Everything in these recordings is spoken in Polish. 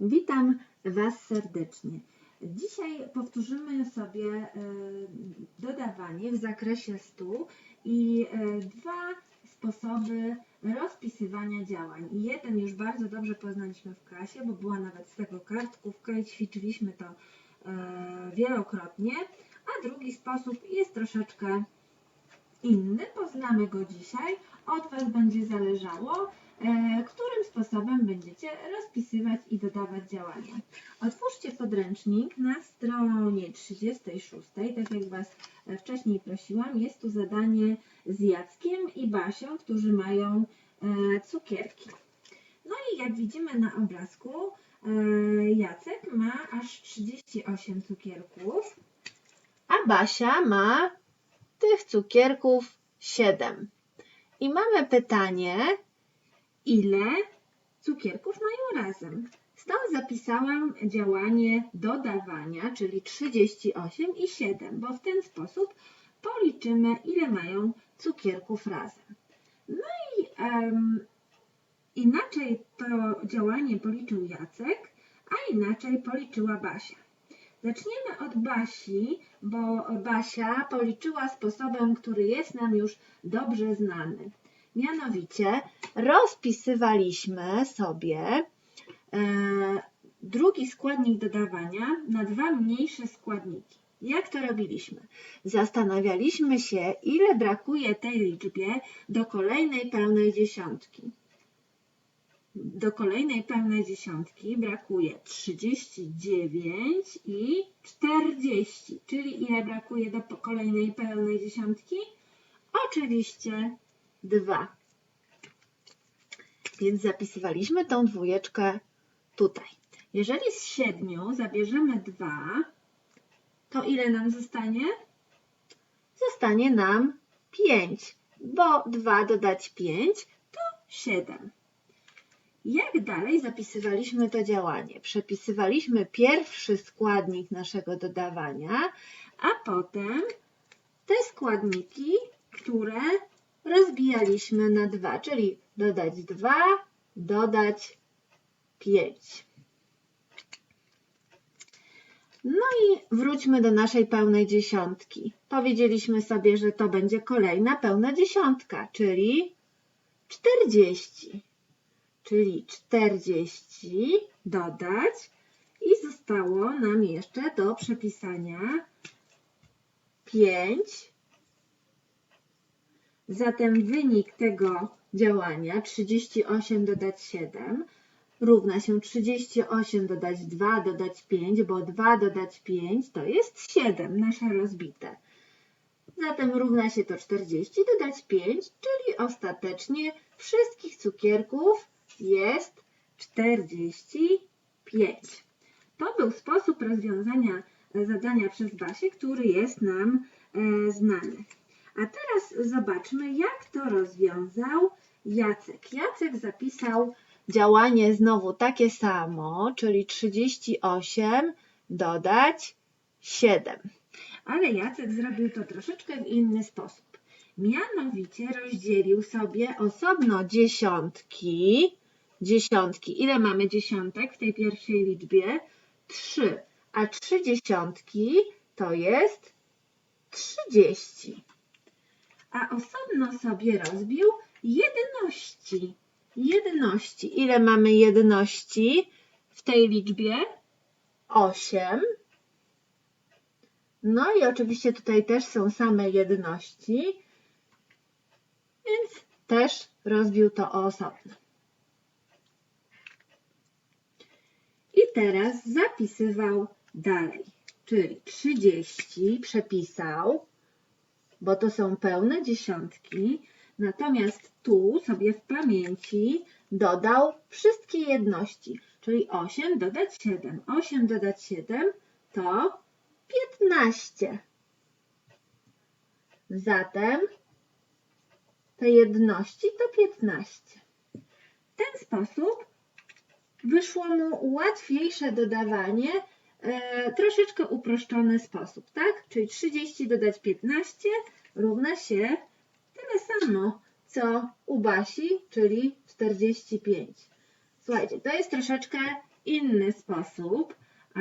Witam Was serdecznie. Dzisiaj powtórzymy sobie e, dodawanie w zakresie 100 i e, dwa sposoby rozpisywania działań. Jeden już bardzo dobrze poznaliśmy w klasie, bo była nawet z tego kartkówka i ćwiczyliśmy to e, wielokrotnie, a drugi sposób jest troszeczkę inny. Poznamy go dzisiaj. Od Was będzie zależało, którym sposobem będziecie rozpisywać i dodawać działania. Otwórzcie podręcznik na stronie 36. Tak jak Was e, wcześniej prosiłam, jest tu zadanie z Jackiem i Basią, którzy mają e, cukierki. No i jak widzimy na obrazku, Jacek ma aż 38 cukierków, a Basia ma tych cukierków 7. I mamy pytanie, ile cukierków mają razem? Stąd zapisałam działanie dodawania, czyli 38 i 7, bo w ten sposób policzymy, ile mają cukierków razem. No i um, inaczej to działanie policzył Jacek, a inaczej policzyła Basia. Zaczniemy od Basi, bo Basia policzyła sposobem, który jest nam już dobrze znany. Mianowicie rozpisywaliśmy sobie e, drugi składnik dodawania na dwa mniejsze składniki. Jak to robiliśmy? Zastanawialiśmy się, ile brakuje tej liczbie do kolejnej pełnej dziesiątki do kolejnej pełnej dziesiątki brakuje 39 i 40. Czyli ile brakuje do kolejnej pełnej dziesiątki? Oczywiście 2. Więc zapisywaliśmy tą dwójeczkę tutaj. Jeżeli z 7 zabierzemy 2, to ile nam zostanie? Zostanie nam 5, bo 2 dodać 5 to 7. Jak dalej zapisywaliśmy to działanie? Przepisywaliśmy pierwszy składnik naszego dodawania, a potem te składniki, które rozbijaliśmy na 2, czyli dodać 2, dodać 5. No i wróćmy do naszej pełnej dziesiątki. Powiedzieliśmy sobie, że to będzie kolejna pełna dziesiątka, czyli 40 czyli 40 dodać i zostało nam jeszcze do przepisania 5. Zatem wynik tego działania 38 dodać 7 równa się 38 dodać 2 dodać 5, bo 2 dodać 5 to jest 7 nasze rozbite. Zatem równa się to 40 dodać 5, czyli ostatecznie wszystkich cukierków jest 45. To był sposób rozwiązania zadania przez Basię, który jest nam e, znany. A teraz zobaczmy, jak to rozwiązał Jacek. Jacek zapisał działanie znowu takie samo, czyli 38 dodać 7. Ale Jacek zrobił to troszeczkę w inny sposób. Mianowicie rozdzielił sobie osobno dziesiątki dziesiątki. Ile mamy dziesiątek w tej pierwszej liczbie? Trzy. A trzy dziesiątki to jest trzydzieści. A osobno sobie rozbił jedności. Jedności. Ile mamy jedności w tej liczbie? Osiem. No i oczywiście tutaj też są same jedności, więc też rozbił to osobno. I teraz zapisywał dalej, czyli 30 przepisał, bo to są pełne dziesiątki, natomiast tu sobie w pamięci dodał wszystkie jedności, czyli 8 dodać 7. 8 dodać 7 to 15. Zatem te jedności to 15. W ten sposób wyszło mu łatwiejsze dodawanie, e, troszeczkę uproszczony sposób, tak? Czyli 30 dodać 15 równa się tyle samo, co u Basi, czyli 45. Słuchajcie, to jest troszeczkę inny sposób. E,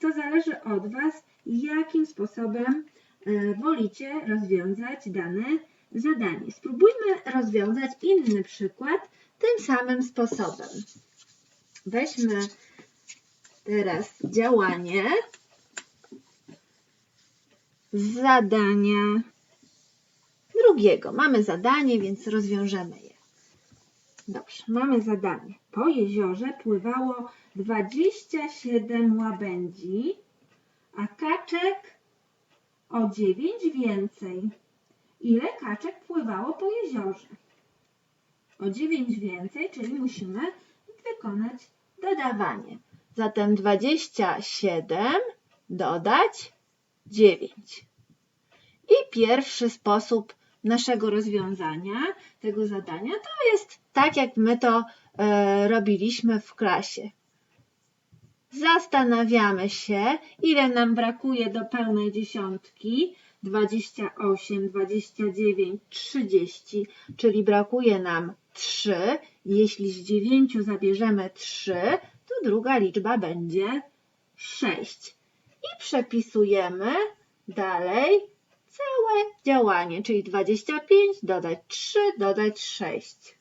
To zależy od Was, jakim sposobem e, wolicie rozwiązać dane zadanie. Spróbujmy rozwiązać inny przykład tym samym sposobem. Weźmy teraz działanie zadania drugiego. Mamy zadanie, więc rozwiążemy je. Dobrze, mamy zadanie. Po jeziorze pływało 27 łabędzi, a kaczek o 9 więcej. Ile kaczek pływało po jeziorze? O 9 więcej, czyli musimy wykonać dodawanie. Zatem 27 dodać 9. I pierwszy sposób naszego rozwiązania tego zadania to jest tak, jak my to e, robiliśmy w klasie. Zastanawiamy się, ile nam brakuje do pełnej dziesiątki. 28, 29, 30, czyli brakuje nam 3. Jeśli z 9 zabierzemy 3, to druga liczba będzie 6. I przepisujemy dalej całe działanie, czyli 25 dodać 3, dodać 6.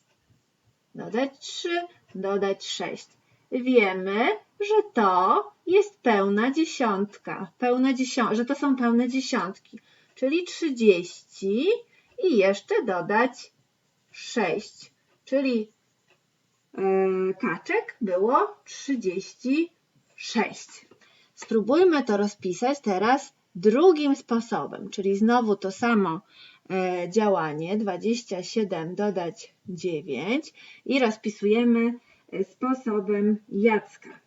Dodać 3, dodać 6. Wiemy, że to jest pełna dziesiątka, pełne dziesią że to są pełne dziesiątki, czyli 30 i jeszcze dodać 6, czyli kaczek było 36. Spróbujmy to rozpisać teraz drugim sposobem, czyli znowu to samo e, działanie 27 dodać 9 i rozpisujemy e, sposobem Jacka.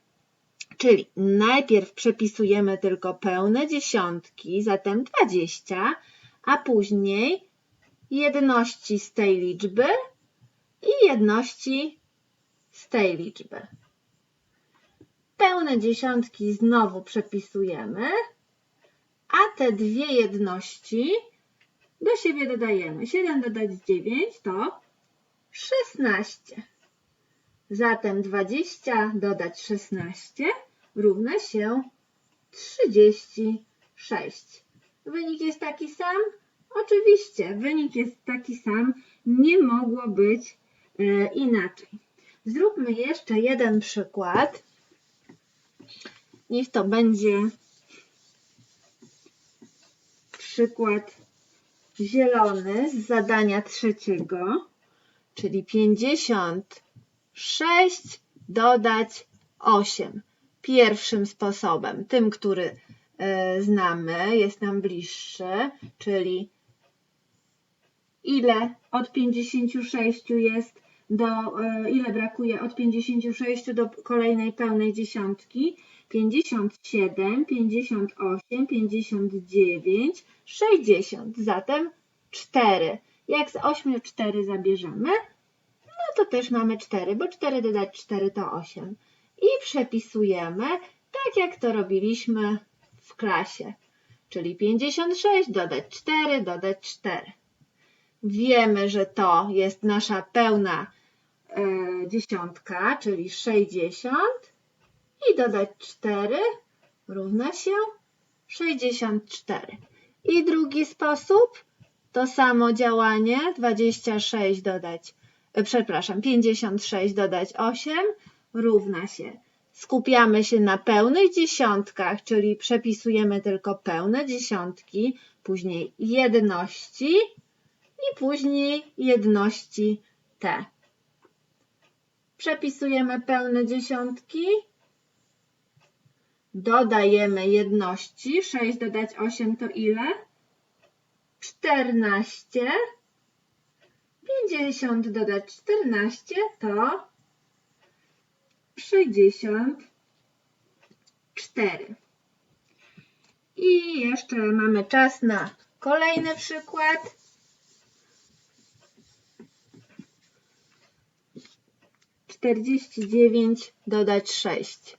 Czyli najpierw przepisujemy tylko pełne dziesiątki, zatem 20, a później jedności z tej liczby i jedności z tej liczby. Pełne dziesiątki znowu przepisujemy, a te dwie jedności do siebie dodajemy. 7 dodać 9 to 16. Zatem 20 dodać 16 równa się 36. Wynik jest taki sam? Oczywiście, wynik jest taki sam. Nie mogło być e, inaczej. Zróbmy jeszcze jeden przykład. Niech to będzie przykład zielony z zadania trzeciego, czyli 56 dodać 8. Pierwszym sposobem, tym, który e, znamy, jest nam bliższy, czyli ile od 56 jest do, e, ile brakuje od 56 do kolejnej pełnej dziesiątki. 57, 58, 59, 60. Zatem 4. Jak z 8 4 zabierzemy, no to też mamy 4, bo 4 dodać 4 to 8. I przepisujemy tak, jak to robiliśmy w klasie. Czyli 56 dodać 4, dodać 4. Wiemy, że to jest nasza pełna dziesiątka, czyli 60 i dodać 4 równa się 64. I drugi sposób to samo działanie 26 dodać, e, przepraszam, 56 dodać 8 równa się. Skupiamy się na pełnych dziesiątkach, czyli przepisujemy tylko pełne dziesiątki, później jedności i później jedności te. Przepisujemy pełne dziesiątki, dodajemy jedności. 6 dodać 8 to ile? 14. 50 dodać 14 to 64. I jeszcze mamy czas na kolejny przykład. Czterdzieści dziewięć dodać sześć.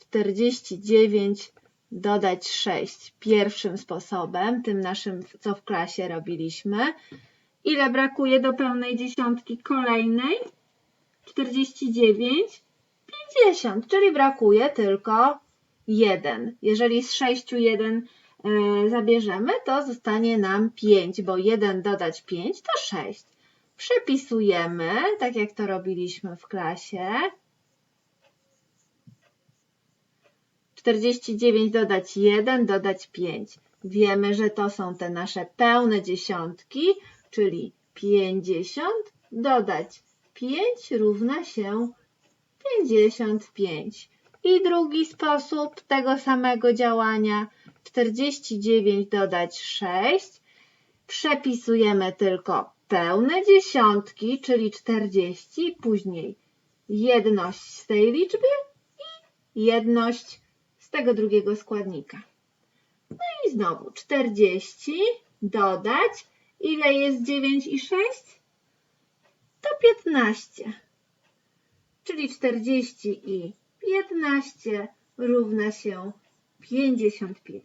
49 dodać 6 pierwszym sposobem, tym naszym, co w klasie robiliśmy. Ile brakuje do pełnej dziesiątki kolejnej? 49, 50, czyli brakuje tylko 1. Jeżeli z 6 1 e, zabierzemy, to zostanie nam 5, bo 1 dodać 5 to 6. Przepisujemy, tak jak to robiliśmy w klasie. 49 dodać 1, dodać 5. Wiemy, że to są te nasze pełne dziesiątki, czyli 50 dodać 5 równa się 55. I drugi sposób tego samego działania 49 dodać 6. Przepisujemy tylko pełne dziesiątki, czyli 40, później jedność z tej liczby i jedność z tego drugiego składnika. No i znowu 40 dodać. Ile jest 9 i 6? To 15. Czyli 40 i 15 równa się 55.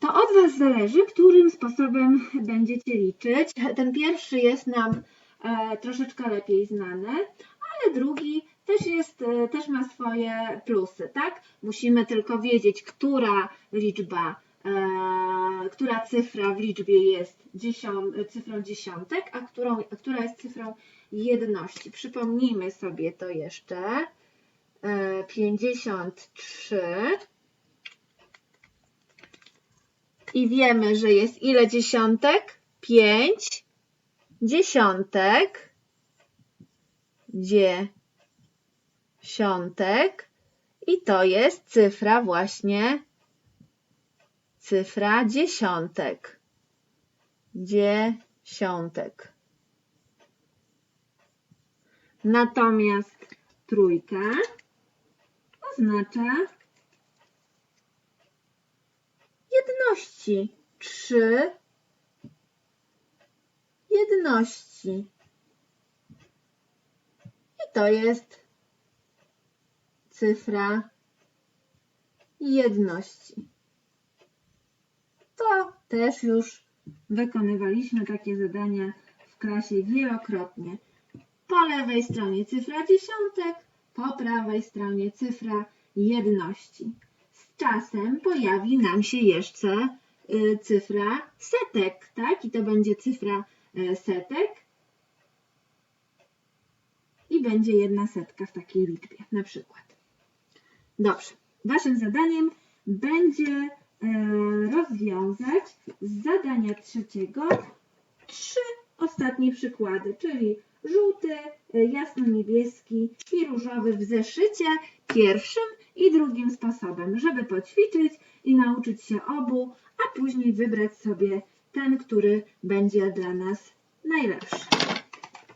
To od Was zależy, którym sposobem będziecie liczyć. Ten pierwszy jest nam e, troszeczkę lepiej znany, ale drugi też, jest, e, też ma swoje plusy, tak? Musimy tylko wiedzieć, która liczba, e, która cyfra w liczbie jest dziesią, cyfrą dziesiątek, a, którą, a która jest cyfrą jedności. Przypomnijmy sobie to jeszcze. E, 53 i wiemy, że jest ile dziesiątek? 5 dziesiątek. Dziesiątek. I to jest cyfra właśnie, cyfra dziesiątek. Dziesiątek. Natomiast trójka oznacza jedności. Trzy jedności. I to jest cyfra jedności. To też już wykonywaliśmy takie zadania w klasie wielokrotnie. Po lewej stronie cyfra dziesiątek, po prawej stronie cyfra jedności. Czasem pojawi nam się jeszcze y, cyfra setek, tak? I to będzie cyfra y, setek. I będzie jedna setka w takiej liczbie, na przykład. Dobrze. Waszym zadaniem będzie y, rozwiązać z zadania trzeciego trzy ostatnie przykłady, czyli żółty, jasno-niebieski i różowy w zeszycie pierwszym i drugim sposobem, żeby poćwiczyć i nauczyć się obu, a później wybrać sobie ten, który będzie dla nas najlepszy.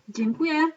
Dziękuję.